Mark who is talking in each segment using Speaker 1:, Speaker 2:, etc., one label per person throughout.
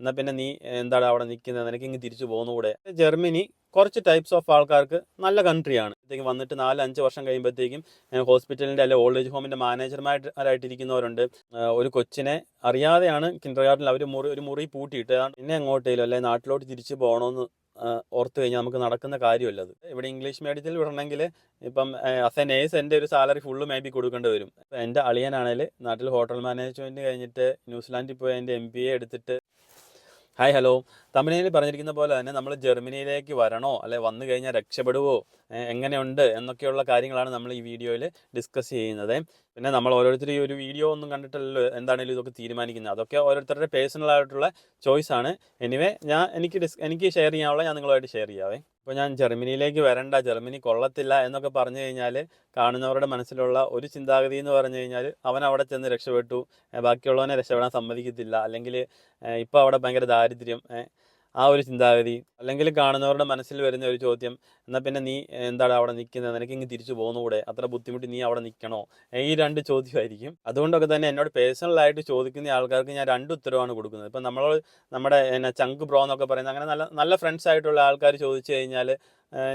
Speaker 1: എന്നാൽ പിന്നെ നീ എന്താണ് അവിടെ നിൽക്കുന്നത് നിനക്ക് ഇങ്ങ് തിരിച്ചു പോകുന്നുകൂടെ ജർമ്മനി കുറച്ച് ടൈപ്സ് ഓഫ് ആൾക്കാർക്ക് നല്ല കൺട്രിയാണ് ഇത്തേക്ക് വന്നിട്ട് നാല് അഞ്ച് വർഷം കഴിയുമ്പോഴത്തേക്കും ഹോസ്പിറ്റലിന്റെ അല്ലെ ഓൾഡ് ഏജ് ഹോമിന്റെ മാനേജർമാരായിട്ടിരിക്കുന്നവരുണ്ട് ഒരു കൊച്ചിനെ അറിയാതെയാണ് കിൻഡർ ഗാർഡനിൽ അവർ മുറി ഒരു മുറി പൂട്ടിയിട്ട് പിന്നെ എങ്ങോട്ടേലും അല്ലെ നാട്ടിലോട്ട് തിരിച്ചു പോകണമെന്ന് ഓർത്തു കഴിഞ്ഞാൽ നമുക്ക് നടക്കുന്ന കാര്യമല്ല അത്. ഇവിടെ ഇംഗ്ലീഷ് മീഡിയത്തിൽ വിടണമെങ്കിൽ ഇപ്പം അസ് എ നേഴ്സ് എന്റെ ഒരു സാലറി ഫുള്ള് മേ ബി കൊടുക്കേണ്ടി വരും. എന്റെ അളിയനാണെങ്കിൽ നാട്ടിൽ ഹോട്ടൽ മാനേജ്മെന്റ് കഴിഞ്ഞിട്ട് ന്യൂസിലാൻഡിൽ പോയി എന്റെ എം ബി എ എടുത്തിട്ട് ഹായ് ഹലോ തമിഴിൽ പറഞ്ഞിരിക്കുന്ന പോലെ തന്നെ നമ്മൾ ജർമ്മനിയിലേക്ക് വരണോ അല്ലെ വന്നു കഴിഞ്ഞാൽ രക്ഷപ്പെടുവോ എങ്ങനെയുണ്ട് എന്നൊക്കെയുള്ള കാര്യങ്ങളാണ് നമ്മൾ ഈ വീഡിയോയിൽ ഡിസ്കസ് ചെയ്യുന്നത്. പിന്നെ നമ്മൾ ഓരോരുത്തർ ഈ ഒരു വീഡിയോ ഒന്നും കണ്ടിട്ടല്ലോ എന്താണെങ്കിലും ഇതൊക്കെ തീരുമാനിക്കുന്നത്. അതൊക്കെ ഓരോരുത്തരുടെ പേഴ്സണൽ ആയിട്ടുള്ള ചോയ്സ് ആണ്. എനിവേ ഞാൻ എനിക്ക് ഡിസ് എനിക്ക് ഷെയർ ചെയ്യാനുള്ള ഞാൻ നിങ്ങളുമായിട്ട് ഷെയർ ചെയ്യാവേ. ഇപ്പോൾ ഞാൻ ജർമ്മനിയിലേക്ക് വരണ്ട ജർമ്മനി കൊള്ളത്തില്ല എന്നൊക്കെ പറഞ്ഞു കഴിഞ്ഞാൽ കാണുന്നവരുടെ മനസ്സിലുള്ള ഒരു ചിന്താഗതി എന്ന് പറഞ്ഞു കഴിഞ്ഞാൽ അവൻ അവിടെ ചെന്ന് രക്ഷപ്പെട്ടു. ബാക്കിയുള്ളവനെ രക്ഷപ്പെടാൻ സമ്മതിക്കത്തില്ല. അല്ലെങ്കിൽ ഇപ്പോൾ അവിടെ ഭയങ്കര ദാരിദ്ര്യം ആ ഒരു ചിന്താഗതി അല്ലെങ്കിൽ കാണുന്നവരുടെ മനസ്സിൽ വരുന്ന ഒരു ചോദ്യം എന്നാൽ പിന്നെ നീ എന്താണ് അവിടെ നിൽക്കുന്നത്? നിനക്ക് ഇങ്ങ് തിരിച്ചു പോകുന്നുകൂടെ അത്ര ബുദ്ധിമുട്ട് നീ അവിടെ നിൽക്കണോ? ഈ രണ്ട് ചോദ്യമായിരിക്കും. അതുകൊണ്ടൊക്കെ തന്നെ എന്നോട് പേഴ്സണലായിട്ട് ചോദിക്കുന്ന ആൾക്കാർക്ക് ഞാൻ രണ്ട് ഉത്തരവാണ് കൊടുക്കുന്നത്. ഇപ്പം നമ്മൾ നമ്മുടെ എന്നാ ചങ്ക് ബ്രോ എന്നൊക്കെ പറയുന്ന അങ്ങനെ നല്ല നല്ല ഫ്രണ്ട്സ് ആയിട്ടുള്ള ആൾക്കാർ ചോദിച്ചു കഴിഞ്ഞാൽ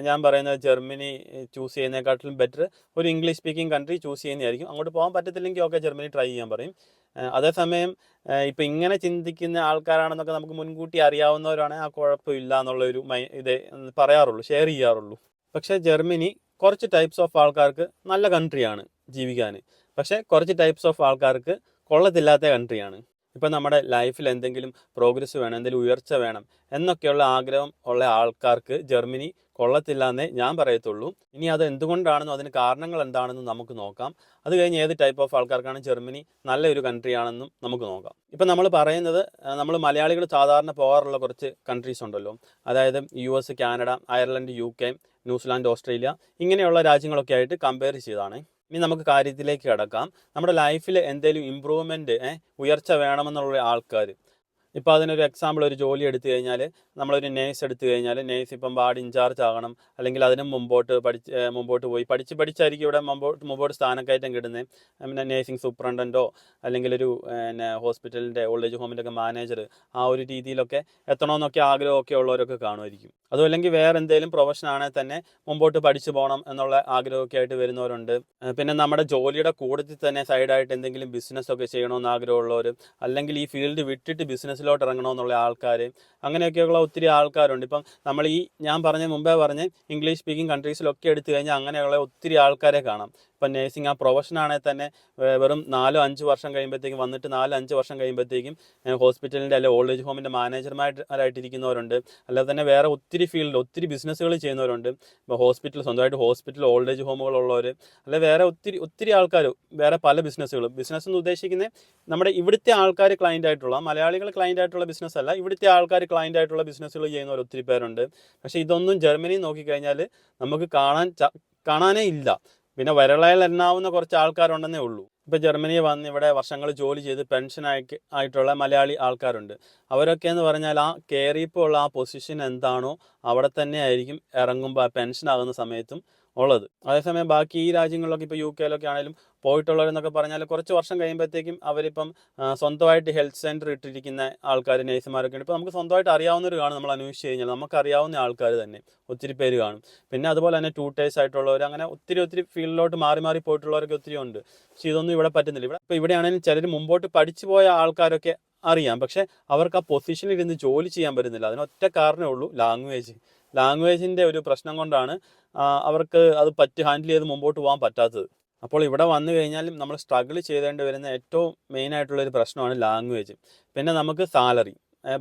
Speaker 1: ഞാൻ പറയുന്നത് ജർമ്മനി ചൂസ് ചെയ്യുന്നതിനെക്കാട്ടിലും ബെറ്റർ ഒരു ഇംഗ്ലീഷ് സ്പീക്കിംഗ് കൺട്രി ചൂസ് ചെയ്യുന്നതായിരിക്കും. അങ്ങോട്ട് പോകാൻ പറ്റത്തില്ലെങ്കിൽ ഓക്കെ ജർമ്മനി ട്രൈ ചെയ്യാൻ പറയും. അതേസമയം ഇപ്പം ഇങ്ങനെ ചിന്തിക്കുന്ന ആൾക്കാരാണെന്നൊക്കെ നമുക്ക് മുൻകൂട്ടി അറിയാവുന്നവരാണ് ആ കുഴപ്പമില്ല എന്നുള്ള ഒരു മൈ ഇത് പറയാറുള്ളൂ ഷെയർ ചെയ്യാറുള്ളൂ. പക്ഷേ ജർമ്മനി കുറച്ച് ടൈപ്സ് ഓഫ് ആൾക്കാർക്ക് നല്ല കൺട്രിയാണ് ജീവിക്കാൻ. പക്ഷേ കുറച്ച് ടൈപ്സ് ഓഫ് ആൾക്കാർക്ക് കൊള്ളത്തില്ലാത്ത കൺട്രിയാണ് ഇപ്പം നമ്മുടെ ലൈഫിൽ എന്തെങ്കിലും പ്രോഗ്രസ് വേണം എന്തെങ്കിലും ഉയർച്ച വേണം എന്നൊക്കെയുള്ള ആഗ്രഹം ഉള്ള ആൾക്കാർക്ക് ജർമ്മനി കൊള്ളത്തില്ല എന്നേ ഞാൻ പറയത്തുള്ളൂ. ഇനി അത് എന്തുകൊണ്ടാണെന്നും അതിന് കാരണങ്ങൾ എന്താണെന്നും നമുക്ക് നോക്കാം. അത് കഴിഞ്ഞ് ഏത് ടൈപ്പ് ഓഫ് ആൾക്കാർക്കാണ് ജർമ്മനി നല്ലൊരു കൺട്രി ആണെന്നും നമുക്ക് നോക്കാം. ഇപ്പം നമ്മൾ പറയുന്നത് നമ്മൾ മലയാളികൾ സാധാരണ പോകാറുള്ള കുറച്ച് കൺട്രീസ് ഉണ്ടല്ലോ. അതായത് U S Canada Ireland U K New Zealand Australia ഇങ്ങനെയുള്ള രാജ്യങ്ങളൊക്കെ ആയിട്ട് കമ്പയർ ചെയ്താണ് ഇനി നമുക്ക് കാര്യത്തിലേക്ക് കിടക്കാം. നമ്മുടെ ലൈഫിൽ എന്തെങ്കിലും ഇമ്പ്രൂവ്മെന്റ് ഉയർച്ച വേണമെന്നുള്ള ആൾക്കാർ ഇപ്പോൾ അതിനൊരു എക്സാമ്പിൾ ഒരു ജോലി എടുത്തു കഴിഞ്ഞാൽ നമ്മളൊരു നേഴ്സ് എടുത്തു കഴിഞ്ഞാൽ നേഴ്സ് ഇപ്പം വാർഡ് ഇൻചാർജ് ആകണം. അല്ലെങ്കിൽ അതിനും മുമ്പോട്ട് പഠിച്ച് മുമ്പോട്ട് പോയി പഠിച്ച് പഠിച്ചായിരിക്കും ഇവിടെ മുമ്പോട്ട് മുമ്പോട്ട് സ്ഥാനക്കയറ്റം കിട്ടുന്നത് പിന്നെ നേഴ്സിംഗ് സൂപ്രണ്ടന്റോ അല്ലെങ്കിൽ ഒരു പിന്നെ ഹോസ്പിറ്റലിന്റെ ഓൾഡ് ഏജ് ഹോമിന്റെ ഒക്കെ മാനേജർ ആ ഒരു രീതിയിലൊക്കെ എത്തണമെന്നൊക്കെ ആഗ്രഹമൊക്കെ ഉള്ളവരൊക്കെ കാണുമായിരിക്കും. അതും അല്ലെങ്കിൽ വേറെ എന്തെങ്കിലും പ്രൊഫഷൻ ആണെങ്കിൽ തന്നെ മുമ്പോട്ട് പഠിച്ചു പോകണം എന്നുള്ള ആഗ്രഹമൊക്കെ ആയിട്ട് വരുന്നവരുണ്ട്. പിന്നെ നമ്മുടെ ജോലിയുടെ കൂടത്തിൽ തന്നെ സൈഡായിട്ട് എന്തെങ്കിലും ബിസിനസ്സൊക്കെ ചെയ്യണമെന്ന് ആഗ്രഹമുള്ളവർ അല്ലെങ്കിൽ ഈ ഫീൽഡ് വിട്ടിട്ട് ബിസിനസ്സിലോട്ട് ഇറങ്ങണമെന്നുള്ള ആൾക്കാർ അങ്ങനെയൊക്കെയുള്ള ഒത്തിരി ആൾക്കാരുണ്ട്. ഇപ്പം നമ്മൾ ഈ ഞാൻ പറഞ്ഞ മുമ്പേ പറഞ്ഞ ഇംഗ്ലീഷ് സ്പീക്കിംഗ് കൺട്രീസിലൊക്കെ എടുത്തു കഴിഞ്ഞാൽ അങ്ങനെയുള്ള ഒത്തിരി ആൾക്കാരെ കാണാം. ഇപ്പം നേഴ്സിംഗ് ആ പ്രൊഫഷൻ ആണെങ്കിൽ തന്നെ വെറും നാലോ അഞ്ച് വർഷം കഴിയുമ്പോഴത്തേക്കും വന്നിട്ട് നാലോ അഞ്ച് വർഷം കഴിയുമ്പോഴത്തേക്കും ഹോസ്പിറ്റലിന്റെ അല്ലെ ഓൾഡ് ഏജ് ഹോമിന്റെ മാനേജർമാരായിട്ടിരിക്കുന്നവരുണ്ട് അല്ലാതെ തന്നെ വേറെ ഒത്തിരി ഫീൽഡ് ഒത്തിരി ബിസിനസ്സുകൾ ചെയ്യുന്നവരുണ്ട്. ഇപ്പോൾ ഹോസ്പിറ്റൽ സ്വന്തമായിട്ട് ഹോസ്പിറ്റൽ ഓൾഡ് ഏജ് ഹോമുകളുള്ളവർ അല്ലെ വേറെ ഒത്തിരി ഒത്തിരി ആൾക്കാർ വേറെ പല ബിസിനസ്സുകളും ബിസിനസ് എന്ന് ഉദ്ദേശിക്കുന്നത് നമ്മുടെ ഇവിടുത്തെ ആൾക്കാർ ക്ലയന്റ് ആയിട്ടുള്ള മലയാളികൾ ക്ലയന്റ് ആയിട്ടുള്ള ബിസിനസ് അല്ല. ഇവിടുത്തെ ആൾക്കാർ ക്ലയന്റ് ആയിട്ടുള്ള ബിസിനസ്സുകൾ ചെയ്യുന്നവർ ഒത്തിരി പേരുണ്ട്. പക്ഷേ ഇതൊന്നും ജർമ്മനി നോക്കിക്കഴിഞ്ഞാൽ നമുക്ക് കാണാൻ കാണാനേ ഇല്ല. പിന്നെ വിരളയിൽ എണ്ണാവുന്ന കുറച്ച് ആൾക്കാരുണ്ടെന്നേ ഉള്ളൂ. ഇപ്പോൾ ജർമ്മനി വന്ന് ഇവിടെ വർഷങ്ങൾ ജോലി ചെയ്ത് പെൻഷൻ ആയി ആയിട്ടുള്ള മലയാളി ആൾക്കാരുണ്ട്. അവരൊക്കെ എന്ന് പറഞ്ഞാൽ ആ കയറിയപ്പോൾ ഉള്ള ആ പൊസിഷൻ എന്താണോ അവിടെ തന്നെ ആയിരിക്കും ഇറങ്ങുമ്പോൾ ആ പെൻഷൻ ആകുന്ന സമയത്തും ഉള്ളത്. അതേസമയം ബാക്കി ഈ രാജ്യങ്ങളിലൊക്കെ ഇപ്പോൾ യു കെയിലൊക്കെ ആണെങ്കിലും പോയിട്ടുള്ളവരെന്നൊക്കെ പറഞ്ഞാൽ കുറച്ച് വർഷം കഴിയുമ്പോഴത്തേക്കും അവരിപ്പം സ്വന്തമായിട്ട് ഹെൽത്ത് സെന്റർ ഇട്ടിരിക്കുന്ന ആൾക്കാർ നേഴ്സുമാരൊക്കെ ഉണ്ട്. ഇപ്പോൾ നമുക്ക് സ്വന്തമായിട്ട് അറിയാവുന്നവർ കാണും നമ്മൾ അന്വേഷിച്ച് കഴിഞ്ഞാൽ നമുക്ക് അറിയാവുന്ന ആൾക്കാർ തന്നെ ഒത്തിരി പേര് കാണും. പിന്നെ അതുപോലെ തന്നെ ടൂട്ടേഴ്സ് ആയിട്ടുള്ളവർ അങ്ങനെ ഒത്തിരി ഒത്തിരി ഫീൽഡിലോട്ട് മാറി മാറി പോയിട്ടുള്ളവരൊക്കെ ഒത്തിരി ഉണ്ട്. പക്ഷേ ഇതൊന്നും ഇവിടെ പറ്റുന്നില്ല. ഇവിടെ ഇപ്പോൾ ഇവിടെയാണെങ്കിലും ചിലർ മുമ്പോട്ട് പഠിച്ചു പോയ ആൾക്കാരൊക്കെ അറിയാം. പക്ഷേ അവർക്ക് ആ പൊസിഷനിൽ ഇരുന്ന് ജോലി ചെയ്യാൻ പറ്റുന്നില്ല. അതിനൊറ്റ കാരണമേ ഉള്ളൂ ലാംഗ്വേജ്. ലാംഗ്വേജിന്റെ ഒരു പ്രശ്നം കൊണ്ടാണ് അവർക്ക് അത് പറ്റി ഹാൻഡിൽ ചെയ്ത് മുമ്പോട്ട് പോകാൻ പറ്റാത്തത്. അപ്പോൾ ഇവിടെ വന്നു കഴിഞ്ഞാൽ നമ്മൾ സ്ട്രഗിൾ ചെയ്തേണ്ടി വരുന്ന ഏറ്റവും മെയിൻ ആയിട്ടുള്ള ഒരു പ്രശ്നമാണ് ലാംഗ്വേജ് പിന്നെ നമുക്ക് സാലറി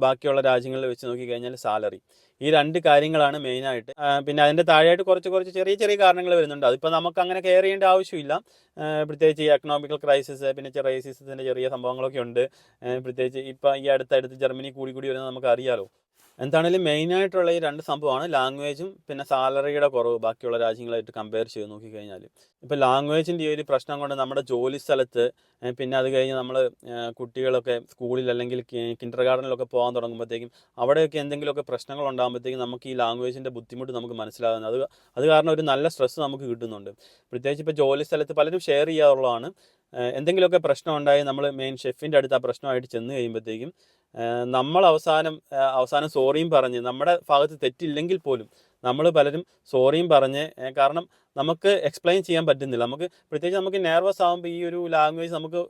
Speaker 1: ബാക്കിയുള്ള രാജ്യങ്ങളിൽ വെച്ച് നോക്കിക്കഴിഞ്ഞാൽ സാലറി ഈ രണ്ട് കാര്യങ്ങളാണ് മെയിനായിട്ട് പിന്നെ അതിന്റെ താഴെയായിട്ട് കുറച്ച് കുറച്ച് ചെറിയ ചെറിയ കാരണങ്ങൾ വരുന്നുണ്ട്. അതിപ്പോൾ നമുക്ക് അങ്ങനെ കെയർ ചെയ്യേണ്ട ആവശ്യമില്ല. പ്രത്യേകിച്ച് ഈ എക്കണോമിക്കൽ ക്രൈസിസ് പിന്നെ റേസിസത്തിന്റെ ചെറിയ സംഭവങ്ങളൊക്കെ ഉണ്ട്. പ്രത്യേകിച്ച് ഇപ്പോൾ ഈ അടുത്തടുത്ത് ജർമ്മനി കൂടി കൂടി വരുന്നത് നമുക്ക് അറിയാലോ എന്താണെങ്കിലും മെയിനായിട്ടുള്ള ഈ രണ്ട് സംഭവമാണ്. ലാംഗ്വേജും പിന്നെ സാലറിയുടെ കുറവ് ബാക്കിയുള്ള രാജ്യങ്ങളായിട്ട് കമ്പയർ ചെയ്ത് നോക്കിക്കഴിഞ്ഞാൽ ഇപ്പോൾ ലാംഗ്വേജിന്റെ ഈ ഒരു പ്രശ്നം കൊണ്ട് നമ്മുടെ ജോലി സ്ഥലത്ത് പിന്നെ അത് കഴിഞ്ഞ് നമ്മൾ കുട്ടികളൊക്കെ സ്കൂളിൽ അല്ലെങ്കിൽ കിൻഡർ ഗാർഡനിലൊക്കെ പോകാൻ തുടങ്ങുമ്പോഴത്തേക്കും അവിടെയൊക്കെ എന്തെങ്കിലുമൊക്കെ പ്രശ്നങ്ങൾ ഉണ്ടാകുമ്പോഴത്തേക്കും നമുക്ക് ഈ ലാംഗ്വേജിന്റെ ബുദ്ധിമുട്ട് നമുക്ക് മനസ്സിലാകുന്നത്. അത് അത് കാരണം ഒരു നല്ല സ്ട്രെസ്സ് നമുക്ക് കിട്ടുന്നുണ്ട്. പ്രത്യേകിച്ച് ഇപ്പോൾ ജോലി സ്ഥലത്ത് പലരും ഷെയർ ചെയ്യാറുള്ളതാണ്. എന്തെങ്കിലുമൊക്കെ പ്രശ്നം ഉണ്ടായി നമ്മൾ മെയിൻ ഷെഫിന്റെ അടുത്ത് ആ പ്രശ്നമായിട്ട് ചെന്ന് കഴിയുമ്പോഴത്തേക്കും നമ്മൾ അവസാനം അവസാനം സോറിയും പറഞ്ഞ് നമ്മുടെ ഭാഗത്ത് തെറ്റില്ലെങ്കിൽ പോലും നമ്മൾ പലരും സോറിയും പറഞ്ഞ് കാരണം നമുക്ക് എക്സ്പ്ലെയിൻ ചെയ്യാൻ പറ്റുന്നില്ല. നമുക്ക് പ്രത്യേകിച്ച് നമുക്ക് നെർവസ് ആകുമ്പോൾ ഈ ഒരു ലാംഗ്വേജ് നമുക്ക്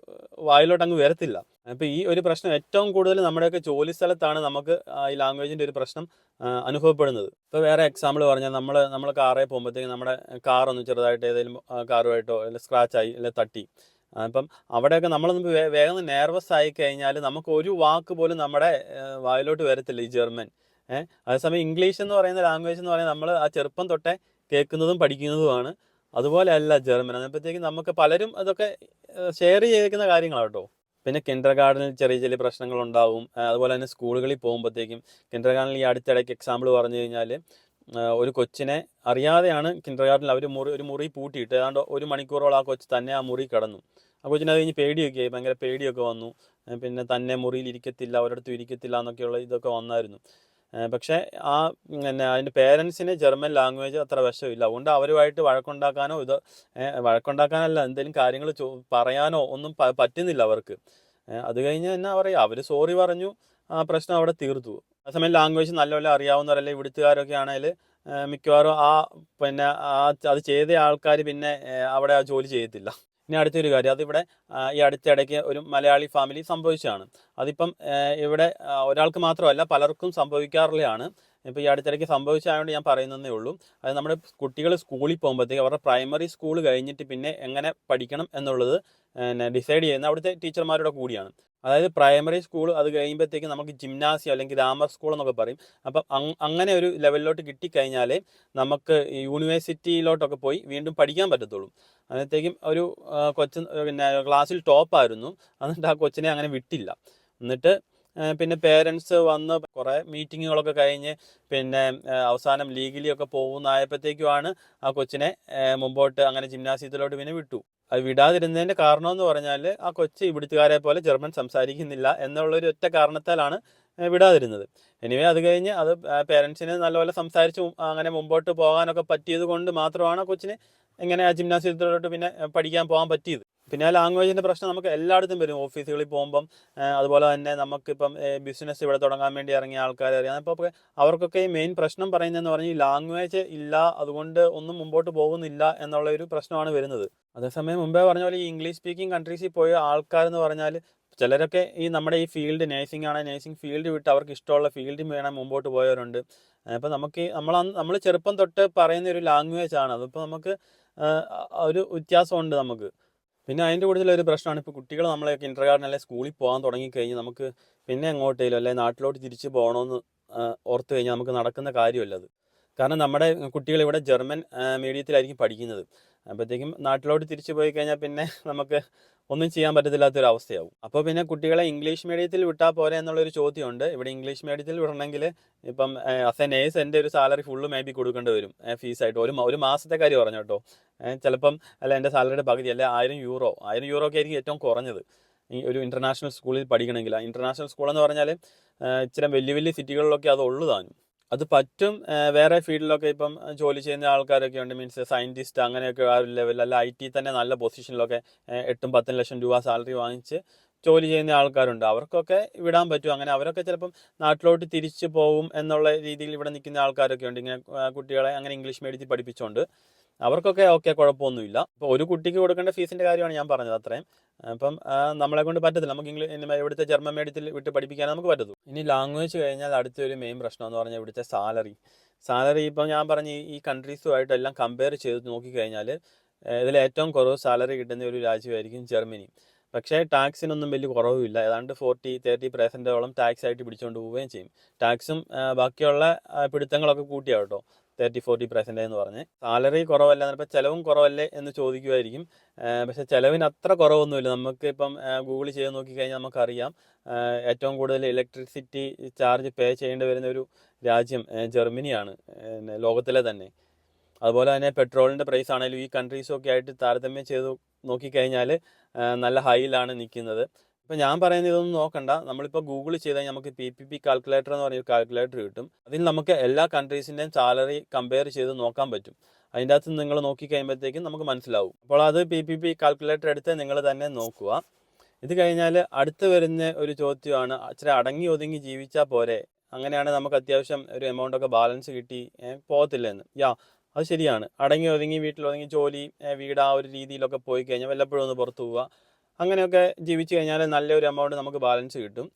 Speaker 1: വായിലോട്ട് അങ്ങ് വരത്തില്ല. അപ്പോൾ ഈ ഒരു പ്രശ്നം ഏറ്റവും കൂടുതൽ നമ്മുടെയൊക്കെ ജോലി സ്ഥലത്താണ് നമുക്ക് ഈ ലാംഗ്വേജിന്റെ ഒരു പ്രശ്നം അനുഭവപ്പെടുന്നത്. ഇപ്പോൾ വേറെ എക്സാമ്പിൾ പറഞ്ഞാൽ നമ്മൾ നമ്മൾ കാറേ പോകുമ്പോഴത്തേക്കും നമ്മുടെ കാർ ഒന്ന് ചെറുതായിട്ട് ഏതെങ്കിലും കാറുമായിട്ടോ അല്ലെങ്കിൽ സ്ക്രാച്ചായി അല്ലെങ്കിൽ തട്ടി. അപ്പം അവിടെയൊക്കെ നമ്മളൊന്ന് വേഗം നെർവസ് ആയി കഴിഞ്ഞാൽ നമുക്ക് ഒരു വാക്ക് പോലും നമ്മുടെ ആ, വായിലോട്ട് വരത്തില്ല ഈ ജർമ്മൻ. ഏഹ് അതേസമയം ഇംഗ്ലീഷ് എന്ന് പറയുന്ന ലാംഗ്വേജ് എന്ന് പറയുന്നത് നമ്മൾ ആ ചെറുപ്പം തൊട്ടേ കേൾക്കുന്നതും പഠിക്കുന്നതുമാണ്. അതുപോലെ അല്ല ജർമ്മൻ. അതിനപ്പോഴത്തേക്കും നമുക്ക് പലരും അതൊക്കെ ഷെയർ ചെയ്തിരിക്കുന്ന കാര്യങ്ങളാണ് കേട്ടോ പിന്നെ കിൻഡർ ഗാർഡനിൽ ചെറിയ ചെറിയ പ്രശ്നങ്ങളുണ്ടാവും. അതുപോലെ തന്നെ സ്കൂളുകളിൽ പോകുമ്പോഴത്തേക്കും കിൻഡർ ഗാർഡനിൽ ഈ അടുത്തിടയ്ക്ക് എക്സാമ്പിൾ പറഞ്ഞു കഴിഞ്ഞാൽ ഒരു കൊച്ചിനെ അറിയാതെയാണ് കിൻഡർ ഗാർഡനിൽ അവർ മുറി ഒരു മുറി പൂട്ടിയിട്ട് ഏതാണ്ട് ഒരു മണിക്കൂറോളം ആ കൊച്ച് തന്നെ ആ മുറി കിടന്നു. ആ കൊച്ചിനെ അത് കഴിഞ്ഞ് പേടിയൊക്കെ ആയി ഭയങ്കര പേടിയൊക്കെ വന്നു. പിന്നെ തന്നെ മുറിയിൽ ഇരിക്കത്തില്ല ഒരിടത്തും ഇരിക്കത്തില്ല എന്നൊക്കെയുള്ള ഇതൊക്കെ വന്നായിരുന്നു. പക്ഷേ ആ പിന്നെ അതിന്റെ പേരൻസിന് ജർമ്മൻ ലാംഗ്വേജ് അത്ര വിഷമില്ല. അതുകൊണ്ട് അവരുമായിട്ട് വഴക്കുണ്ടാക്കാനോ ഇത് വഴക്കുണ്ടാക്കാനല്ല എന്തെങ്കിലും കാര്യങ്ങൾ പറയാനോ ഒന്നും പറ്റുന്നില്ല അവർക്ക്. അത് കഴിഞ്ഞ് തന്നെ പറയാം അവർ സോറി പറഞ്ഞു ആ പ്രശ്നം അവിടെ തീർത്തു. അതേസമയം ലാംഗ്വേജ് നല്ലപോലെ അറിയാവുന്നവരല്ലേ ഇവിടുത്തുകാരൊക്കെ ആണെങ്കിൽ മിക്കവാറും ആ പിന്നെ ആ അത് ചെയ്ത ആൾക്കാർ പിന്നെ അവിടെ ആ ജോലി ചെയ്യത്തില്ല. ഇനി അടുത്തൊരു കാര്യം അതിവിടെ ആ, ഈ അടുത്തിടയ്ക്ക് ഒരു മലയാളി ഫാമിലി സംഭവിച്ചതാണ്. അതിപ്പം ഇവിടെ ഒരാൾക്ക് മാത്രമല്ല പലർക്കും സംഭവിക്കാറുള്ളതാണ് ഇപ്പോൾ ഈ അടുത്തിടയ്ക്ക് സംഭവിച്ചതായതുകൊണ്ട് ഞാൻ പറയുന്നതേ ഉള്ളൂ. അത് നമ്മുടെ കുട്ടികൾ സ്കൂളിൽ പോകുമ്പോഴത്തേക്ക് അവരുടെ പ്രൈമറി സ്കൂൾ കഴിഞ്ഞിട്ട് പിന്നെ എങ്ങനെ പഠിക്കണം എന്നുള്ളത് ഡിസൈഡ് ചെയ്യുന്ന അവിടുത്തെ ടീച്ചർമാരുടെ കൂടിയാണ്. അതായത് പ്രൈമറി സ്കൂൾ അത് കഴിയുമ്പോഴത്തേക്ക് നമുക്ക് ജിംനാസിയം അല്ലെങ്കിൽ ഗ്രാമർ സ്കൂൾ എന്നൊക്കെ പറയും. അപ്പം അങ്ങനെ ഒരു ലെവലിലോട്ട് കിട്ടിക്കഴിഞ്ഞാലേ നമുക്ക് യൂണിവേഴ്സിറ്റിയിലോട്ടൊക്കെ പോയി വീണ്ടും പഠിക്കാൻ പറ്റത്തുള്ളൂ. അന്നത്തേക്കും ഒരു കൊച്ചു പിന്നെ ക്ലാസ്സിൽ ടോപ്പായിരുന്നു. എന്നിട്ട് ആ കൊച്ചിനെ അങ്ങനെ വിട്ടില്ല. എന്നിട്ട് പിന്നെ പേരൻസ് വന്ന് കുറേ മീറ്റിങ്ങുകളൊക്കെ കഴിഞ്ഞ് പിന്നെ അവസാനം ലീഗലി ഒക്കെ പോകുന്നായപ്പോഴത്തേക്കുമാണ് ആ കൊച്ചിനെ മുമ്പോട്ട് അങ്ങനെ ജിംനാസിയത്തിലോട്ട് പിന്നെ വിട്ടു. അത് വിടാതിരുന്നതിന്റെ കാരണം എന്ന് പറഞ്ഞാൽ ആ കൊച്ച് ഇവിടുത്തുകാരെ പോലെ ജർമ്മൻ സംസാരിക്കുന്നില്ല എന്നുള്ളൊരു ഒറ്റ കാരണത്താലാണ് വിടാതിരുന്നത്. എനിവേ അത് കഴിഞ്ഞ് അത് പേരൻസിന് നല്ലപോലെ സംസാരിച്ച് അങ്ങനെ മുമ്പോട്ട് പോകാനൊക്കെ പറ്റിയത് കൊണ്ട് മാത്രമാണ് ആ കൊച്ചിന് ഇങ്ങനെ ആ ജിംനാസിയത്തിലോട്ട് പിന്നെ പഠിക്കാൻ പോകാൻ പറ്റിയത്. പിന്നെ ആ ലാംഗ്വേജിന്റെ പ്രശ്നം നമുക്ക് എല്ലായിടത്തും വരും. ഓഫീസുകളിൽ പോകുമ്പം അതുപോലെ തന്നെ നമുക്കിപ്പം ബിസിനസ് ഇവിടെ തുടങ്ങാൻ വേണ്ടി ഇറങ്ങിയ ആൾക്കാർ അറിയാം. അപ്പോൾ അവർക്കൊക്കെ ഈ മെയിൻ പ്രശ്നം പറയുന്നതെന്ന് പറഞ്ഞാൽ ഈ ലാംഗ്വേജ് ഇല്ല അതുകൊണ്ട് ഒന്നും മുമ്പോട്ട് പോകുന്നില്ല എന്നുള്ള ഒരു പ്രശ്നമാണ് വരുന്നത്. അതേസമയം മുമ്പേ പറഞ്ഞ പോലെ ഈ ഇംഗ്ലീഷ് സ്പീക്കിംഗ് കൺട്രീസിൽ പോയ ആൾക്കാരെന്ന് പറഞ്ഞാൽ ചിലരൊക്കെ ഈ നമ്മുടെ ഈ ഫീൽഡ് നേഴ്സിംഗ് ആണ്. നേഴ്സിംഗ് ഫീൽഡ് വിട്ട് അവർക്ക് ഇഷ്ടമുള്ള ഫീൽഡിൽ വേണം മുമ്പോട്ട് പോയവരുണ്ട്. അപ്പോൾ നമുക്ക് നമ്മൾ നമ്മൾ ചെറുപ്പം തൊട്ട് പറയുന്ന ഒരു ലാംഗ്വേജ് ആണ്. അതിപ്പോൾ നമുക്ക് ഒരു വ്യത്യാസമുണ്ട് നമുക്ക്. പിന്നെ അതിന്റെ കൂടുതൽ ഒരു പ്രശ്നമാണ്. ഇപ്പോൾ കുട്ടികൾ നമ്മളെ ഇന്റർ ഗാർഡൻ അല്ലെങ്കിൽ സ്കൂളിൽ പോകാൻ തുടങ്ങിക്കഴിഞ്ഞ് നമുക്ക് പിന്നെ എങ്ങോട്ടേലും അല്ലെങ്കിൽ നാട്ടിലോട്ട് തിരിച്ച് പോകണമെന്ന് ഓർത്ത് കഴിഞ്ഞാൽ നമുക്ക് നടക്കുന്ന കാര്യമല്ല അത്. കാരണം നമ്മുടെ കുട്ടികൾ ഇവിടെ ജർമ്മൻ മീഡിയത്തിലായിരിക്കും പഠിക്കുന്നത്. അപ്പോഴത്തേക്കും നാട്ടിലോട്ട് തിരിച്ചു പോയി കഴിഞ്ഞാൽ പിന്നെ നമുക്ക് ഒന്നും ചെയ്യാൻ പറ്റത്തില്ലാത്തൊരു അവസ്ഥയാവും അപ്പോൾ പിന്നെ കുട്ടികളെ ഇംഗ്ലീഷ് മീഡിയത്തിൽ വിട്ടാൽ പോരെ എന്നുള്ളൊരു ചോദ്യമുണ്ട്. ഇവിടെ ഇംഗ്ലീഷ് മീഡിയത്തിൽ വിടണമെങ്കിൽ ഇപ്പം അസ് എ നേഴ്സ് എന്റെ ഒരു സാലറി ഫുള്ള് മേ ബി കൊടുക്കേണ്ടി വരും. ഫീസായിട്ട് ഒരു ഒരു മാസത്തെ കാര്യം പറഞ്ഞു കേട്ടോ. ചിലപ്പം അല്ല എന്റെ സാലറിയുടെ പകുതി അല്ലെ ആയിരം യൂറോ. ആയിരം യൂറോ ഒക്കെ ആയിരിക്കും ഏറ്റവും കുറഞ്ഞത്. ഈ ഒരു ഇന്റർനാഷണൽ സ്കൂളിൽ പഠിക്കണമെങ്കിൽ. ഇന്റർനാഷണൽ സ്കൂൾ എന്ന് പറഞ്ഞാൽ ഇച്ചിരി വലിയ വലിയ സിറ്റികളിലൊക്കെ അത് ഉള്ളു താനും. അത് പറ്റും വേറെ ഫീൽഡിലൊക്കെ ഇപ്പം ജോലി ചെയ്യുന്ന ആൾക്കാരൊക്കെ ഉണ്ട്. മീൻസ് സയന്റിസ്റ്റ് അങ്ങനെയൊക്കെ ആ ഒരു ലെവൽ അല്ല ഐ ടി തന്നെ നല്ല പൊസിഷനിലൊക്കെ എട്ടും പത്തും ലക്ഷം രൂപ സാലറി വാങ്ങിച്ച് ജോലി ചെയ്യുന്ന ആൾക്കാരുണ്ട്. അവർക്കൊക്കെ വിടാൻ പറ്റും. അങ്ങനെ അവരൊക്കെ ചിലപ്പം നാട്ടിലോട്ട് തിരിച്ചു പോകും എന്നുള്ള രീതിയിൽ ഇവിടെ നിൽക്കുന്ന ആൾക്കാരൊക്കെ ഉണ്ട്. ഇങ്ങനെ കുട്ടികളെ അങ്ങനെ ഇംഗ്ലീഷ് മീഡിയത്തിൽ പഠിപ്പിച്ചുകൊണ്ട് അവർക്കൊക്കെ ഓക്കെ കുഴപ്പമൊന്നുമില്ല. ഇപ്പോൾ ഒരു കുട്ടിക്ക് കൊടുക്കേണ്ട ഫീസിന്റെ കാര്യമാണ് ഞാൻ പറഞ്ഞത് അത്രയും. അപ്പം നമ്മളെ കൊണ്ട് പറ്റത്തില്ല. നമുക്ക് ഇംഗ്ലീഷ് ഇവിടുത്തെ ജർമ്മൻ മീഡിയത്തിൽ വിട്ട് പഠിപ്പിക്കാൻ നമുക്ക് പറ്റത്തു. ഇനി ലാംഗ്വേജ് കഴിഞ്ഞാൽ അടുത്തൊരു മെയിൻ പ്രശ്നം എന്ന് പറഞ്ഞാൽ ഇവിടുത്തെ സാലറി സാലറി ഇപ്പം ഞാൻ പറഞ്ഞ ഈ- കൺട്രീസുമായിട്ടെല്ലാം കമ്പയർ ചെയ്ത് നോക്കിക്കഴിഞ്ഞാൽ ഇതിൽ ഏറ്റവും കുറവ് സാലറി കിട്ടുന്ന ഒരു രാജ്യമായിരിക്കും ജർമ്മനി. പക്ഷേ ടാക്സിനൊന്നും വലിയ കുറവുമില്ല. ഏതാണ്ട് ഫോർട്ടി തേർട്ടി പെർസെന്റോളം ടാക്സ് ആയിട്ട് പിടിച്ചുകൊണ്ട് പോവുകയും ചെയ്യും. ടാക്സും ബാക്കിയുള്ള പിടുത്തങ്ങളൊക്കെ കൂട്ടിയാവട്ടോ കേട്ടോ. തേർട്ടി ഫോർട്ടി പെർസെന്റേജ് എന്ന് പറഞ്ഞ്. സാലറി കുറവല്ല ചിലപ്പോൾ ചിലവും കുറവല്ലേ എന്ന് ചോദിക്കുമായിരിക്കും പക്ഷെ ചിലവിന് അത്ര കുറവൊന്നുമില്ല. നമുക്ക് ഇപ്പം ഗൂഗിൾ ചെയ്ത് നോക്കിക്കഴിഞ്ഞാൽ നമുക്കറിയാം. ഏറ്റവും കൂടുതൽ ഇലക്ട്രിസിറ്റി ചാർജ് പേ ചെയ്യേണ്ടി വരുന്ന ഒരു രാജ്യം ജർമ്മനിയാണ്. ലോകത്തിലെ തന്നെ. അതുപോലെ തന്നെ പെട്രോളിന്റെ പ്രൈസ് ആണെങ്കിലും ഈ കൺട്രീസൊക്കെ ആയിട്ട് താരതമ്യം ചെയ്ത് നോക്കിക്കഴിഞ്ഞാൽ നല്ല ഹൈയിലാണ് നിൽക്കുന്നത്. ഇപ്പം ഞാൻ പറയുന്ന ഇതൊന്നും നോക്കണ്ട. നമ്മളിപ്പോൾ ഗൂഗിൾ ചെയ്ത് കഴിഞ്ഞാൽ നമുക്ക് പി പി പി കാൽക്കുലേറ്റർ എന്ന് പറഞ്ഞൊരു കാൽക്കുലേറ്റർ കിട്ടും. അതിൽ നമുക്ക് എല്ലാ കൺട്രീസിന്റെയും സാലറി കമ്പയർ ചെയ്ത് നോക്കാൻ പറ്റും. അതിന്റെ അകത്ത് നിങ്ങൾ നോക്കി കഴിയുമ്പോഴത്തേക്കും നമുക്ക് മനസ്സിലാവും. അപ്പോൾ അത് പി പി പി കാൽക്കുലേറ്റർ എടുത്ത് നിങ്ങൾ തന്നെ നോക്കുക. ഇത് കഴിഞ്ഞാൽ അടുത്ത് വരുന്ന ഒരു ചോദ്യമാണ്. ഇച്ചിരി അടങ്ങി ഒതുങ്ങി ജീവിച്ചാൽ പോരെ. അങ്ങനെയാണ് നമുക്ക് അത്യാവശ്യം ഒരു എമൗണ്ട് ഒക്കെ ബാലൻസ് കിട്ടി പോകത്തില്ലെന്ന്. യാ അത് ശരിയാണ്. അടങ്ങി ഒതുങ്ങി വീട്ടിൽ ഒതുങ്ങി ജോലി വീട് ആ ഒരു രീതിയിലൊക്കെ പോയി കഴിഞ്ഞാൽ വല്ലപ്പോഴും ഒന്ന് പുറത്തു പോവുക. അങ്ങനെയൊക്കെ ജീവിച്ചു കഴിഞ്ഞാൽ നല്ലൊരു എമൗണ്ട് നമുക്ക് ബാലൻസ് കിട്ടും.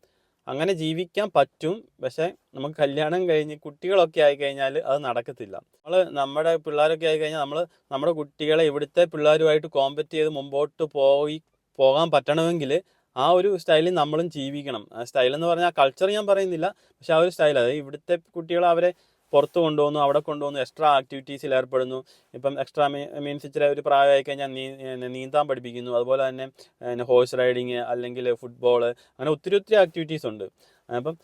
Speaker 1: അങ്ങനെ ജീവിക്കാൻ പറ്റും. പക്ഷേ നമുക്ക് കല്യാണം കഴിഞ്ഞ് കുട്ടികളൊക്കെ ആയി കഴിഞ്ഞാൽ അത് നടക്കത്തില്ല. നമ്മൾ നമ്മുടെ പിള്ളേരൊക്കെ ആയി കഴിഞ്ഞാൽ നമ്മൾ നമ്മുടെ കുട്ടികളെ ഇവിടുത്തെ പിള്ളേരുമായിട്ട് കോമ്പറ്റ് ചെയ്ത് മുമ്പോട്ട് പോയി പോകാൻ പറ്റണമെങ്കിൽ ആ ഒരു സ്റ്റൈലിൽ നമ്മളും ജീവിക്കണം. സ്റ്റൈൽ എന്ന് പറഞ്ഞാൽ കൾച്ചർ ഞാൻ പറയുന്നില്ല. പക്ഷെ ആ ഒരു സ്റ്റൈൽ അതായത് ഇവിടുത്തെ കുട്ടികൾ അവരെ പുറത്ത് കൊണ്ടുപോകുന്നു അവിടെ കൊണ്ടുപോകുന്നു എക്സ്ട്രാ ആക്ടിവിറ്റീസിൽ ഏർപ്പെടുന്നു. ഇപ്പം എക്സ്ട്രാ മീൻസ് ഇച്ചിരി ഒരു പ്രായമായി കഴിഞ്ഞാൽ നീന്താൻ പഠിപ്പിക്കുന്നു. അതുപോലെ തന്നെ ഹോഴ്സ് റൈഡിങ് അല്ലെങ്കിൽ ഫുട്ബോൾ അങ്ങനെ ഒത്തിരി ഒത്തിരി ആക്ടിവിറ്റീസ് ഉണ്ട്. അപ്പം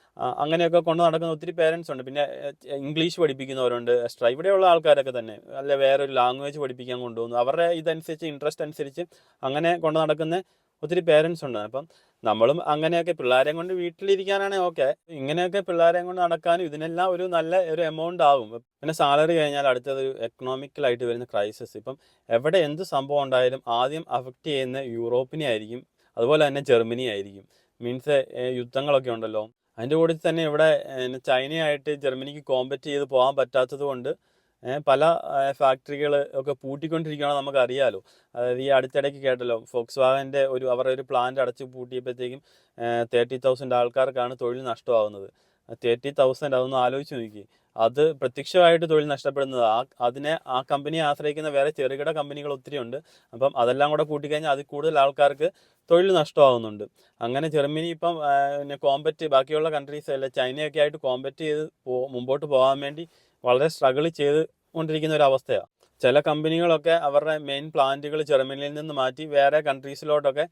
Speaker 1: അങ്ങനെയൊക്കെ കൊണ്ട് നടക്കുന്ന ഒത്തിരി പേരൻസ് ഉണ്ട്. പിന്നെ ഇംഗ്ലീഷ് പഠിപ്പിക്കുന്നവരുണ്ട് എക്സ്ട്രാ ഇവിടെയുള്ള ആൾക്കാരൊക്കെ തന്നെ. അല്ലെ വേറെ ഒരു ലാംഗ്വേജ് പഠിപ്പിക്കാൻ കൊണ്ടുപോകുന്നു അവരുടെ ഇതനുസരിച്ച് ഇൻട്രസ്റ്റ് അനുസരിച്ച് അങ്ങനെ കൊണ്ട് നടക്കുന്ന ഒത്തിരി പേരൻസ് ഉണ്ട്. അപ്പം നമ്മളും അങ്ങനെയൊക്കെ പിള്ളേരെയും കൊണ്ട് വീട്ടിലിരിക്കാനാണ് ഓക്കെ. ഇങ്ങനെയൊക്കെ പിള്ളേരെയും കൊണ്ട് നടക്കാനും ഇതിനെല്ലാം ഒരു നല്ല ഒരു എമൗണ്ട് ആകും പിന്നെ സാലറി കഴിഞ്ഞാൽ അടുത്തത് എക്കണോമിക്കലായിട്ട് വരുന്ന ക്രൈസിസ് ഇപ്പം എവിടെ എന്ത് സംഭവം ഉണ്ടായാലും ആദ്യം അഫക്റ്റ് ചെയ്യുന്ന യൂറോപ്പിനെ ആയിരിക്കും. അതുപോലെ തന്നെ ജർമ്മനി ആയിരിക്കും. മീൻസ് യുദ്ധങ്ങളൊക്കെ ഉണ്ടല്ലോ. അതിന്റെ കൂടെ തന്നെ ഇവിടെ ചൈനയായിട്ട് ജർമ്മനിക്ക് കോമ്പറ്റ് ചെയ്ത് പോകാൻ പറ്റാത്തത് കൊണ്ട് പല ഫാക്ടറികൾ ഒക്കെ പൂട്ടിക്കൊണ്ടിരിക്കുകയാണെന്ന് നമുക്ക് അറിയാലോ അതായത് ഈ അടുത്തിടയ്ക്ക് കേട്ടല്ലോ ഫോക്സ് വാഗന്റെ ഒരു അവരുടെ ഒരു പ്ലാന്റ് അടച്ചു പൂട്ടിയപ്പോഴത്തേക്കും തേർട്ടി തൗസൻഡ് ആൾക്കാർക്കാണ് തൊഴിൽ നഷ്ടമാവുന്നത്. തേർട്ടി തൗസൻഡ് അതൊന്ന് ആലോചിച്ച് നോക്കി. അത് പ്രത്യക്ഷമായിട്ട് തൊഴിൽ നഷ്ടപ്പെടുന്നത്. ആ അതിനെ ആ കമ്പനിയെ ആശ്രയിക്കുന്ന വേറെ ചെറുകിട കമ്പനികൾ ഒത്തിരി ഉണ്ട്. അപ്പം അതെല്ലാം കൂടെ കൂട്ടിക്കഴിഞ്ഞാൽ അതിൽ കൂടുതൽ ആൾക്കാർക്ക് തൊഴിൽ നഷ്ടമാകുന്നുണ്ട് അങ്ങനെ ജർമ്മനി ഇപ്പം പിന്നെ കോമ്പറ്റ് ബാക്കിയുള്ള കൺട്രീസ് അല്ല ചൈനയൊക്കെ ആയിട്ട് കോമ്പറ്റ് ചെയ്ത് മുമ്പോട്ട് പോകാൻ വേണ്ടി വളരെ സ്ട്രഗിൾ ചെയ്ത് കൊണ്ടിരിക്കുന്ന ഒരു അവസ്ഥയാണ് ചില കമ്പനികളൊക്കെ അവരുടെ മെയിൻ പ്ലാന്റുകൾ ജർമ്മനിയിൽ നിന്ന് മാറ്റി വേറെ കൺട്രീസിലോട്ടൊക്കെ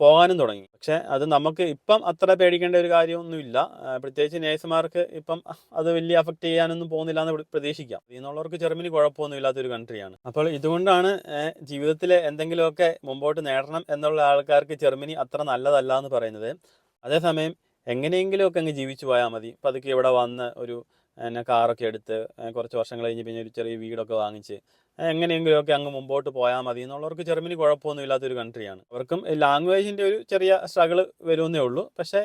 Speaker 1: പോകാനും തുടങ്ങി. പക്ഷെ അത് നമുക്ക് ഇപ്പം അത്ര പേടിക്കേണ്ട ഒരു കാര്യമൊന്നുമില്ല. പ്രത്യേകിച്ച് നേഴ്സുമാർക്ക് ഇപ്പം അത് വലിയ അഫക്റ്റ് ചെയ്യാനൊന്നും പോകുന്നില്ല എന്ന് പ്രതീക്ഷിക്കാം. ഇന്നുള്ളവർക്ക് ജർമ്മനി കുഴപ്പമൊന്നും ഇല്ലാത്തൊരു കൺട്രിയാണ് അപ്പോൾ ഇതുകൊണ്ടാണ് ജീവിതത്തിൽ എന്തെങ്കിലുമൊക്കെ മുമ്പോട്ട് നേടണം എന്നുള്ള ആൾക്കാർക്ക് ജർമ്മനി അത്ര നല്ലതല്ല എന്ന് പറയുന്നത്. അതേസമയം എങ്ങനെയെങ്കിലുമൊക്കെ അങ്ങ് ജീവിച്ചു പോയാൽ മതി. പതുക്കെ ഇവിടെ വന്ന് ഒരു പിന്നെ കാറൊക്കെ എടുത്ത് കുറച്ച് വർഷങ്ങൾ കഴിഞ്ഞ് പിന്നെ ഒരു ചെറിയ വീടൊക്കെ വാങ്ങിച്ച് എങ്ങനെയെങ്കിലുമൊക്കെ അങ്ങ് മുമ്പോട്ട് പോയാൽ മതി എന്നുള്ളവർക്ക് ജർമ്മനി കുഴപ്പമൊന്നും ഇല്ലാത്തൊരു കൺട്രിയാണ് അവർക്കും ലാംഗ്വേജിന്റെ ഒരു ചെറിയ സ്ട്രഗിൾ വരുമെന്നേ ഉള്ളൂ. പക്ഷേ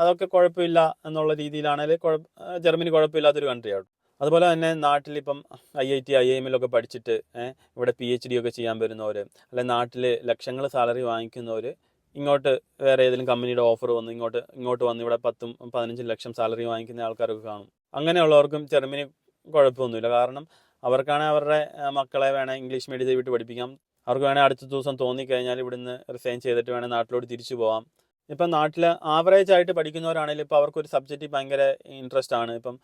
Speaker 1: അതൊക്കെ കുഴപ്പമില്ല എന്നുള്ള രീതിയിലാണെങ്കിൽ കുഴപ്പ ജർമ്മനി കുഴപ്പമില്ലാത്തൊരു കൺട്രിയാണ് അതുപോലെ തന്നെ നാട്ടിലിപ്പം ഐ ഐ ടി ഐ എമ്മിലൊക്കെ പഠിച്ചിട്ട് ഇവിടെ പി എച്ച് ഡി ഒക്കെ ചെയ്യാൻ വരുന്നവർ അല്ലെ നാട്ടിൽ ലക്ഷങ്ങൾ സാലറി വാങ്ങിക്കുന്നവർ ഇങ്ങോട്ട് വേറെ ഏതെങ്കിലും കമ്പനിയുടെ ഓഫർ വന്ന് ഇങ്ങോട്ട് ഇങ്ങോട്ട് വന്ന് ഇവിടെ പത്തും പതിനഞ്ചും ലക്ഷം സാലറി വാങ്ങിക്കുന്ന ആൾക്കാരൊക്കെ കാണും. അങ്ങനെയുള്ളവർക്കും ചെറുമിന് കുഴപ്പമൊന്നുമില്ല. കാരണം അവർക്കാണെങ്കിൽ അവരുടെ മക്കളെ വേണേൽ ഇംഗ്ലീഷ് മീഡിയത്തിൽ വിട്ട് പഠിപ്പിക്കാം. അവർക്ക് വേണേൽ അടുത്ത ദിവസം തോന്നിക്കഴിഞ്ഞാൽ ഇവിടുന്ന് റിസൈൻ ചെയ്തിട്ട് വേണേൽ നാട്ടിലോട്ട് തിരിച്ചു പോകാം ഇപ്പം നാട്ടിൽ ആവറേജ് ആയിട്ട് പഠിക്കുന്നവരാണെങ്കിൽ ഇപ്പോൾ അവർക്കൊരു സബ്ജക്റ്റിൽ ഭയങ്കര ഇൻട്രസ്റ്റ് ആണ്. ഇപ്പം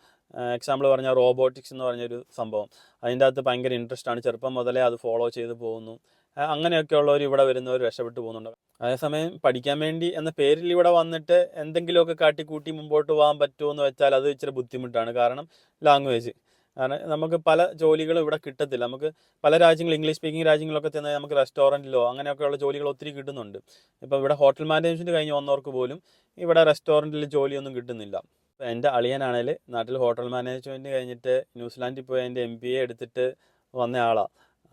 Speaker 1: എക്സാമ്പിൾ പറഞ്ഞാൽ റോബോട്ടിക്സ് എന്ന് പറഞ്ഞൊരു സംഭവം. അതിന്റെ അകത്ത് ഭയങ്കര ഇൻട്രസ്റ്റ് ആണ്. ചെറുപ്പം മുതലേ അത് ഫോളോ ചെയ്ത് പോകുന്നു. അങ്ങനെയൊക്കെ ഉള്ളവർ ഇവിടെ വരുന്നവർ രക്ഷപ്പെട്ടു പോകുന്നുണ്ട്. അതേസമയം പഠിക്കാൻ വേണ്ടി എന്ന പേരിൽ ഇവിടെ വന്നിട്ട് എന്തെങ്കിലുമൊക്കെ കാട്ടിക്കൂട്ടി മുമ്പോട്ട് പോകാൻ പറ്റുമോ എന്ന് വെച്ചാൽ അത് ഇച്ചിരി ബുദ്ധിമുട്ടാണ്. കാരണം ലാംഗ്വേജ് കാരണം നമുക്ക് പല ജോലികളും ഇവിടെ കിട്ടത്തില്ല. നമുക്ക് പല രാജ്യങ്ങൾ ഇംഗ്ലീഷ് സ്പീക്കിംഗ് രാജ്യങ്ങളൊക്കെ ചെന്നാൽ നമുക്ക് റെസ്റ്റോറന്റിലോ അങ്ങനെയൊക്കെയുള്ള ജോലികൾ ഒത്തിരി കിട്ടുന്നുണ്ട്. ഇപ്പോൾ ഇവിടെ ഹോട്ടൽ മാനേജ്മെന്റ് കഴിഞ്ഞ് വന്നവർക്ക് പോലും ഇവിടെ റെസ്റ്റോറന്റിൽ ജോലിയൊന്നും കിട്ടുന്നില്ല. ഇപ്പോൾ എന്റെ അളിയനാണെങ്കിൽ നാട്ടിൽ ഹോട്ടൽ മാനേജ്മെന്റ് കഴിഞ്ഞിട്ട് ന്യൂസിലാൻഡിൽ പോയി എന്റെ എം ബി എ എടുത്തിട്ട്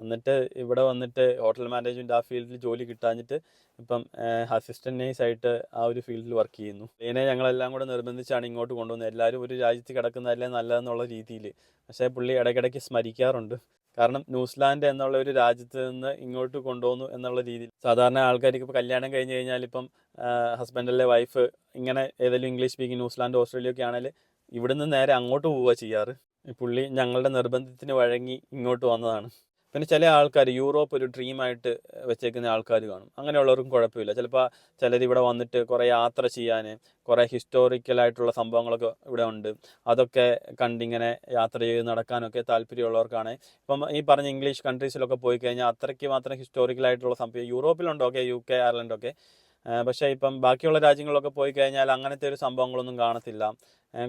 Speaker 1: എന്നിട്ട് ഇവിടെ വന്നിട്ട് ഹോട്ടൽ മാനേജ്മെന്റ് ആ ഫീൽഡിൽ ജോലി കിട്ടാഞ്ഞിട്ട് ഇപ്പം അസിസ്റ്റന്റ് നേഴ്സ് ആയിട്ട് ആ ഒരു ഫീൽഡിൽ വർക്ക് ചെയ്യുന്നു. ഇതിനെ ഞങ്ങളെല്ലാം കൂടെ നിർബന്ധിച്ചാണ് ഇങ്ങോട്ട് കൊണ്ടുവന്നത്. എല്ലാവരും ഒരു രാജ്യത്ത് കിടക്കുന്നതല്ലേ നല്ലതെന്നുള്ള രീതിയിൽ പക്ഷേ പുള്ളി ഇടയ്ക്കിടയ്ക്ക് സ്മരിക്കാറുണ്ട്. കാരണം ന്യൂസിലാൻഡ് എന്നുള്ള ഒരു രാജ്യത്ത് നിന്ന് ഇങ്ങോട്ട് കൊണ്ടുവന്നു എന്നുള്ള രീതിയിൽ. സാധാരണ ആൾക്കാർക്ക് ഇപ്പോൾ കല്യാണം കഴിഞ്ഞ് കഴിഞ്ഞാൽ ഇപ്പം ഹസ്ബൻഡിലെ വൈഫ് ഇങ്ങനെ ഏതെങ്കിലും ഇംഗ്ലീഷ് സ്പീക്കിംഗ് ന്യൂസിലാൻഡ് ഓസ്ട്രേലിയ ഒക്കെ ആണെങ്കിൽ ഇവിടുന്ന് നേരെ അങ്ങോട്ട് പോവുക ചെയ്യാറ്. പുള്ളി ഞങ്ങളുടെ നിർബന്ധത്തിന് വഴങ്ങി ഇങ്ങോട്ട് വന്നതാണ്. പിന്നെ ചില ആൾക്കാർ യൂറോപ്പ് ഒരു ഡ്രീമായിട്ട് വെച്ചേക്കുന്ന ആൾക്കാർ കാണും. അങ്ങനെയുള്ളവർക്കും കുഴപ്പമില്ല. ചിലപ്പോൾ ചിലർ ഇവിടെ വന്നിട്ട് കുറേ യാത്ര ചെയ്യാൻ കുറേ ഹിസ്റ്റോറിക്കലായിട്ടുള്ള സംഭവങ്ങളൊക്കെ ഇവിടെ ഉണ്ട്. അതൊക്കെ കണ്ടിങ്ങനെ യാത്ര ചെയ്ത് നടക്കാനൊക്കെ താല്പര്യമുള്ളവർക്കാണ്. ഇപ്പം ഈ പറഞ്ഞ ഇംഗ്ലീഷ് കൺട്രീസിലൊക്കെ പോയി കഴിഞ്ഞാൽ അത്രയ്ക്ക് മാത്രം ഹിസ്റ്റോറിക്കലായിട്ടുള്ള സംഭവം യൂറോപ്പിലുണ്ട്? ഓക്കെ യു കെ അയർലൻഡൊക്കെ പക്ഷേ ഇപ്പം ബാക്കിയുള്ള രാജ്യങ്ങളൊക്കെ പോയി കഴിഞ്ഞാൽ അങ്ങനത്തെ ഒരു സംഭവങ്ങളൊന്നും കാണത്തില്ല.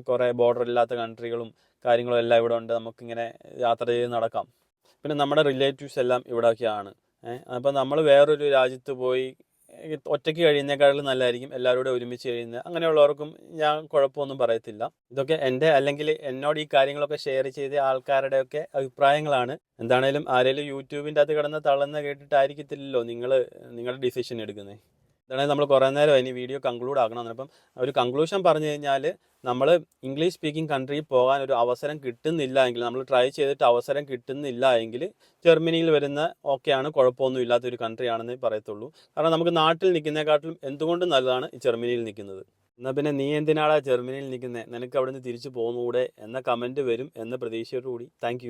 Speaker 1: കുറേ ബോർഡർ ഇല്ലാത്ത കൺട്രികളും കാര്യങ്ങളും എല്ലാം ഇവിടെ ഉണ്ട്. നമുക്കിങ്ങനെ യാത്ര ചെയ്ത് നടക്കാം. പിന്നെ നമ്മുടെ റിലേറ്റീവ്സ് എല്ലാം ഇവിടെയൊക്കെയാണ് ഏഹ് അപ്പം നമ്മൾ വേറൊരു രാജ്യത്ത് പോയി ഒറ്റയ്ക്ക് കഴിയുന്നേക്കാളും നല്ലതായിരിക്കും എല്ലാവരും കൂടെ ഒരുമിച്ച് കഴിയുന്നത്. അങ്ങനെയുള്ളവർക്കും ഞാൻ കുഴപ്പമൊന്നും പറയത്തില്ല. ഇതൊക്കെ എന്റെ അല്ലെങ്കിൽ എന്നോട് ഈ കാര്യങ്ങളൊക്കെ ഷെയർ ചെയ്ത ആൾക്കാരുടെയൊക്കെ അഭിപ്രായങ്ങളാണ്. എന്താണേലും ആരെങ്കിലും യൂട്യൂബിന്റെ അകത്ത് കിടന്ന് തളർന്ന് കേട്ടിട്ടായിരിക്കത്തില്ലല്ലോ നിങ്ങൾ നിങ്ങളുടെ ഡിസിഷൻ എടുക്കുന്നത് ഇതാണെങ്കിൽ നമ്മൾ കുറേ നേരം ഇനി വീഡിയോ കൺക്ലൂഡ് ആക്കണം അപ്പം ഒരു കൺക്ലൂഷൻ പറഞ്ഞു കഴിഞ്ഞാൽ നമ്മൾ ഇംഗ്ലീഷ് സ്പീക്കിംഗ് കൺട്രിയിൽ പോകാൻ ഒരു അവസരം കിട്ടുന്നില്ല എങ്കിൽ നമ്മൾ ട്രൈ ചെയ്തിട്ട് അവസരം കിട്ടുന്നില്ല എങ്കിൽ ജർമ്മനിയിൽ വരുന്ന ഓക്കെയാണ് കുഴപ്പമൊന്നും ഇല്ലാത്തൊരു കൺട്രി ആണെന്ന് പറയത്തുള്ളൂ. കാരണം നമുക്ക് നാട്ടിൽ നിൽക്കുന്നതിനെക്കാട്ടിലും എന്തുകൊണ്ടും നല്ലതാണ് ഈ ജർമ്മനിയിൽ നിൽക്കുന്നത്? എന്നാൽ പിന്നെ നീ എന്തിനാടാ ജർമ്മനിയിൽ നിൽക്കുന്നത് നിനക്ക് അവിടെ നിന്ന് തിരിച്ചു പോകുന്നൂടെ എന്ന കമന്റ് വരും എന്ന പ്രതീക്ഷയോടുകൂടി. താങ്ക്